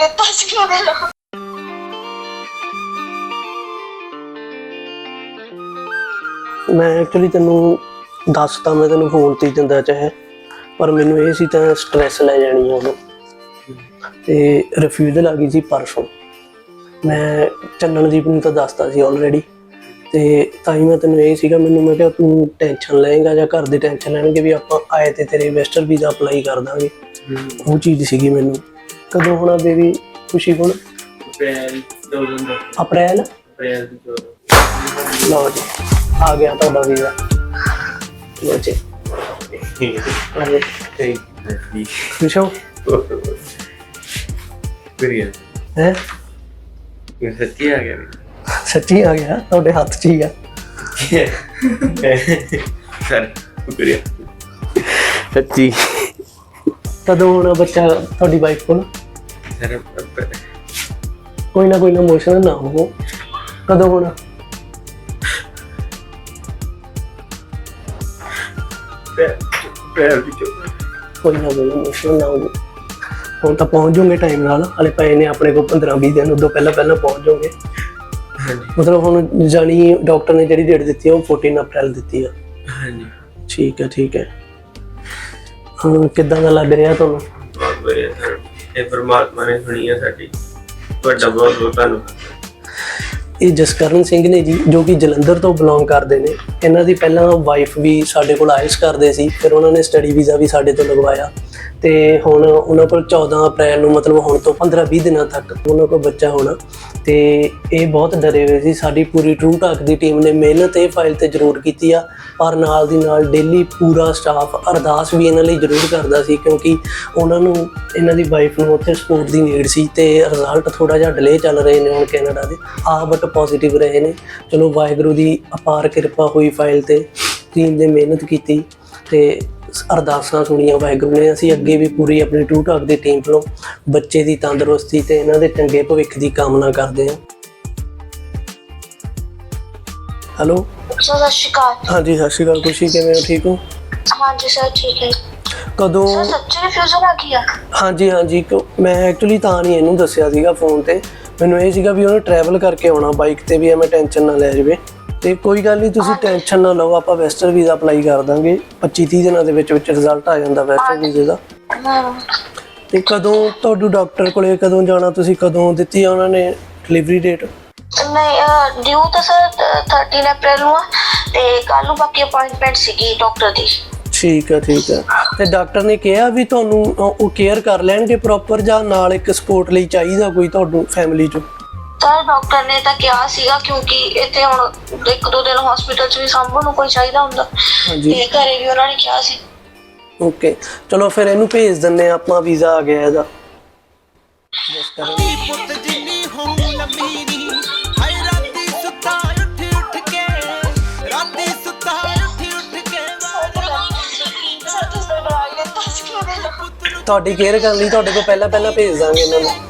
ਦਿੱਤਾ ਸੀ ਨਾਲ ਮੈਂ ਐਕਚੁਅਲੀ ਤੈਨੂੰ ਦੱਸਤਾ ਮੈਂ ਤੈਨੂੰ ਫੋਨ ਤੇ ਹੀ ਦਿੰਦਾ ਚਾਹੇ ਪਰ ਮੈਨੂੰ ਇਹ ਸੀ ਤਾਂ ਸਟ੍ਰੈਸ ਲੈ ਜਾਣੀ ਆ ਉਦੋਂ ਤੇ ਰਿਫਿਊਜ਼ਲ ਆ ਗਈ ਸੀ ਪਰਸੋਂ। ਮੈਂ ਚੰਨਣਦੀਪ ਨੂੰ ਤਾਂ ਦੱਸਤਾ ਸੀ ਆਲਰੇਡੀ ਤੇ ਤਾਂ ਹੀ ਮੈਂ ਤੈਨੂੰ ਇਹ ਸੀਗਾ ਮੈਨੂੰ ਮੈਂ ਕਿਹਾ ਤੂੰ ਟੈਨਸ਼ਨ ਲਏਗਾ ਜਾਂ ਘਰ ਦੇ ਟੈਨਸ਼ਨ ਲੈਣਗੇ ਵੀ ਆਪਾਂ ਆਏ ਤੇ ਤੇਰੇ ਇਨਵੈਸਟਰ ਵੀਜ਼ਾ ਅਪਲਾਈ ਕਰ ਦਾਂਗੇ। ਉਹ ਚੀਜ਼ ਸੀਗੀ ਮੈਨੂੰ। ਕਦੋਂ ਹੋਣਾ ਬੇਬੀ ਖੁਸ਼ੀ ਕੋਲ ਅਪ੍ਰੈਲ 2010 ਅਪ੍ਰੈਲ? ਅਪ੍ਰੈਲ ਲਓ ਜੀ ਆ ਗਿਆ ਤੁਹਾਡਾ ਵੀਜ਼ਾ। ਲਓ ਜੀ। ਗਏ ਠੀਕ ਹੈ ਖੁਸ਼ ਹੋ? ਵਧੀਆ ਹੈ? ਇਹ ਸੱਚੀ ਆ ਗਿਆ? ਸੱਚੀ ਆ ਗਿਆ? ਤੁਹਾਡੇ ਹੱਥ 'ਚ ਹੀ ਆ। ਸਰ ਸ਼ੁਕਰੀਆ। ਸੱਚੀ। ਕਦੋਂ ਹੋਣਾ ਬੱਚਾ ਤੁਹਾਡੀ ਵਾਈਫ ਕੋਲ? ਸਰ ਕੋਈ ਨਾ ਕੋਈ ਨਾ ਇਮੋਸ਼ਨਲ ਨਾ ਹੋ ਕਦੋਂ ਹੋਣਾ? ਕੋਈ ਨਾ ਕੋਈ ਇਮੋਸ਼ਨਲ ਨਾ ਹੋ ਹੁਣ ਤਾਂ ਪਹੁੰਚ ਜਾਓਗੇ ਟਾਈਮ ਨਾਲ। ਹਲੇ ਪਏ ਨੇ ਆਪਣੇ ਕੋਲ 15 20 ਦਿਨ ਉਦੋਂ ਪਹਿਲਾਂ ਪਹਿਲਾਂ ਪਹੁੰਚ ਜਾਓਗੇ। ਹਾਂਜੀ। ਮਤਲਬ ਹੁਣ ਜਾਣੀ ਡਾਕਟਰ ਨੇ ਜਿਹੜੀ ਡੇਟ ਦਿੱਤੀ ਆ ਉਹ 14 ਅਪ੍ਰੈਲ ਦਿੱਤੀ ਆ। ਹਾਂਜੀ। ਠੀਕ ਹੈ ਠੀਕ ਹੈ। ਹਾਂ ਕਿੱਦਾਂ ਦਾ ਲੱਗ ਰਿਹਾ ਤੁਹਾਨੂੰ? ਬਹੁਤ ਵਧੀਆ। ਇਹ ਪਰਮਾਤਮਾ ਨੇ ਸੁਣੀ ਹੈ ਸਾਡੀ। ਤੁਹਾਡਾ ਬਹੁਤ ਬਹੁਤ ਧੰਨਵਾਦ। ਇਹ ਜਸਕਰਨ ਸਿੰਘ ਨੇ ਜੀ, ਜੋ ਕਿ ਜਲੰਧਰ ਤੋਂ ਬਿਲੋਂਗ ਕਰਦੇ ਨੇ। ਇਹਨਾਂ ਦੀ ਪਹਿਲਾਂ ਵਾਈਫ ਵੀ ਸਾਡੇ ਕੋਲ ਆਇਲਸ ਕਰਦੇ ਸੀ, ਫਿਰ ਉਹਨਾਂ ਨੇ ਸਟੱਡੀ ਵੀਜ਼ਾ ਵੀ ਸਾਡੇ ਤੋਂ ਲਗਵਾਇਆ। ਤੇ ਹੁਣ ਉਹਨਾਂ ਕੋਲ 14 ਅਪ੍ਰੈਲ ਨੂੰ ਮਤਲਬ ਹੁਣ ਤੋਂ 15-20 ਦਿਨਾਂ ਤੱਕ ਉਹਨਾਂ ਕੋਲ ਬੱਚਾ ਹੋਣਾ। ਤੇ ਇਹ ਬਹੁਤ ਡਰੇ ਹੋਏ ਸੀ। ਸਾਡੀ ਪੂਰੀ ਟਰੂ ਟਾਕ ਦੀ ਟੀਮ ਨੇ ਮਿਹਨਤ ਇਹ ਫਾਈਲ ਤੇ ਜ਼ਰੂਰ ਕੀਤੀ ਆ। ਪਰ ਨਾਲ ਦੀ ਨਾਲ ਡੇਲੀ ਪੂਰਾ ਸਟਾਫ ਅਰਦਾਸ ਵੀ ਇਹਨਾਂ ਲਈ ਜ਼ਰੂਰ ਕਰਦਾ ਸੀ, ਕਿਉਂਕਿ ਉਹਨਾਂ ਨੂੰ, ਇਹਨਾਂ ਦੀ ਵਾਈਫ ਨੂੰ ਉੱਥੇ ਸਪੋਰਟ ਦੀ ਨੀਡ ਸੀ ਤੇ ਰਿਜ਼ਲਟ ਥੋੜਾ ਜਿਹਾ ਡਿਲੇ ਚੱਲ ਰਹੇ ਨੇ ਹੁਣ ਕੈਨੇਡਾ ਦੇ। ਆ ਬਟ ਪੋਜ਼ਿਟਿਵ ਰਹੇ ਨੇ। ਚਲੋ ਵਾਹਿਗੁਰੂ ਦੀ ਅਪਾਰ ਕਿਰਪਾ ਹੋਈ ਫਾਈਲ ਤੇ। ਟੀਮ ਨੇ ਮਿਹਨਤ ਕੀਤੀ ਤੇ ਅਰਦਾਸਾਂ ਸੁਣੀਆਂ ਵਾਹਿਗੁਰੂ ਨੇ। ਅਸੀਂ ਅੱਗੇ ਵੀ ਪੂਰੀ ਆਪਣੀ ਟੂ ਟਾਕ ਦੀ ਟੀਮ ਵੱਲੋਂ ਬੱਚੇ ਦੀ ਤੰਦਰੁਸਤੀ ਤੇ ਇਹਨਾਂ ਦੇ ਚੰਗੇ ਭਵਿੱਖ ਦੀ ਕਾਮਨਾ ਕਰਦੇ ਹਾਂ। ਹੈਲੋ ਸਤਿ ਸ਼੍ਰੀ ਅਕਾਲ। ਹਾਂਜੀ ਸਤਿ ਸ਼੍ਰੀ ਅਕਾਲ। ਖੁਸ਼ੀ ਕਿਵੇਂ ਹੋ? ਠੀਕ ਹੋ? ਹਾਂਜੀ ਸਰ ਠੀਕ ਹੈ। ਕਦੋਂ? ਸਰ ਸੱਚੀ ਰਿਫਿਊਜ਼ਲ ਆ? ਗਿਆ ਹਾਂਜੀ ਹਾਂਜੀ ਕਿਉਂ- ਮੈਂ ਐਕਚੁਅਲੀ ਤਾਂ ਨਹੀਂ ਇਹਨੂੰ ਦੱਸਿਆ ਸੀਗਾ ਫੋਨ ਤੇ। ਮੈਨੂੰ ਇਹ ਸੀਗਾ ਵੀ ਉਹਨੇ ਟਰੈਵਲ ਕਰਕੇ ਆਉਣਾ ਬਾਈਕ ਤੇ ਵੀ ਐਵੇਂ ਟੈਨਸ਼ਨ ਨਾ ਲੈ ਜਾਵੇ। ਤੇ ਕੋਈ ਗੱਲ ਨਹੀਂ ਤੁਸੀਂ ਟੈਨਸ਼ਨ ਨਾ ਲਓ ਆਪਾਂ ਵੈਸਟਰ ਵੀਜ਼ਾ ਅਪਲਾਈ ਕਰ ਦਾਂਗੇ। 25 30 ਦਿਨਾਂ ਦੇ ਵਿੱਚ ਵਿੱਚ ਰਿਜ਼ਲਟ ਆ ਜਾਂਦਾ ਵੈਸਟਰ ਵੀਜ਼ੇ ਦਾ। ਤੇ ਕਦੋਂ ਤੁਹਾਨੂੰ ਡਾਕਟਰ ਕੋਲੇ ਕਦੋਂ ਜਾਣਾ ਤੁਸੀਂ? ਕਦੋਂ ਦਿੱਤੀ ਆ ਉਹਨਾਂ ਨੇ ਡਿਲੀਵਰੀ ਡੇਟ ਨਹੀਂ ਡਿਊ ਤਾਂ ਸਰ 13 ਅਪ੍ਰੈਲ ਨੂੰ ਆ। ਤੇ ਕੱਲ ਨੂੰ ਬਾਕੀ ਅਪਾਇੰਟਮੈਂਟ ਸੀਗੀ ਡਾਕਟਰ ਦੀ। ਠੀਕ ਹੈ ਠੀਕ ਹੈ ਤੇ ਡਾਕਟਰ ਨੇ ਕਿਹਾ ਵੀ ਤੁਹਾਨੂੰ ਉਹ ਕੇਅਰ ਕਰ ਲੈਣਗੇ ਪ੍ਰੋਪਰ ਜਾਂ ਨਾਲ ਇੱਕ ਸਪੋਰਟ ਲਈ ਚਾਹੀਦਾ ਕੋਈ ਤੁਹਾਨੂੰ ਫੈਮਿਲੀ ਚੋਂ? ਸਰ ਡਾਕਟਰ ਨੇ ਤਾਂ ਕਿਹਾ ਸੀਗਾ ਕਿਉਂਕਿ ਇੱਥੇ ਹੁਣ ਇੱਕ ਦੋ ਦਿਨ ਹਸਪੀਟਲ 'ਚ ਵੀ ਸਾਂਭਣ ਨੂੰ ਕੋਈ ਚਾਹੀਦਾ ਹੁੰਦਾ। ਹਾਂਜੀ। ਤੇ ਘਰੇ ਵੀ ਉਹਨਾਂ ਨੇ ਕਿਹਾ ਸੀ। ਓਕੇ ਚਲੋ ਫਿਰ ਇਹਨੂੰ ਭੇਜ ਦਿੰਨੇ ਆ ਆਪਾਂ ਵੀਜ਼ਾ ਆ ਗਿਆ ਇਹਦਾ। ਕਰਨ ਨੀ ਪੁੱਤ ਜਿੰਨੀ ਹੋਂ ਲੰਮੀ ਤੁਹਾਡੀ ਕੇਅਰ ਕਰਨ ਲਈ ਤੁਹਾਡੇ ਕੋਲ ਪਹਿਲਾਂ ਪਹਿਲਾਂ ਭੇਜ ਦਾਂਗੇ ਇਹਨਾਂ ਨੂੰ।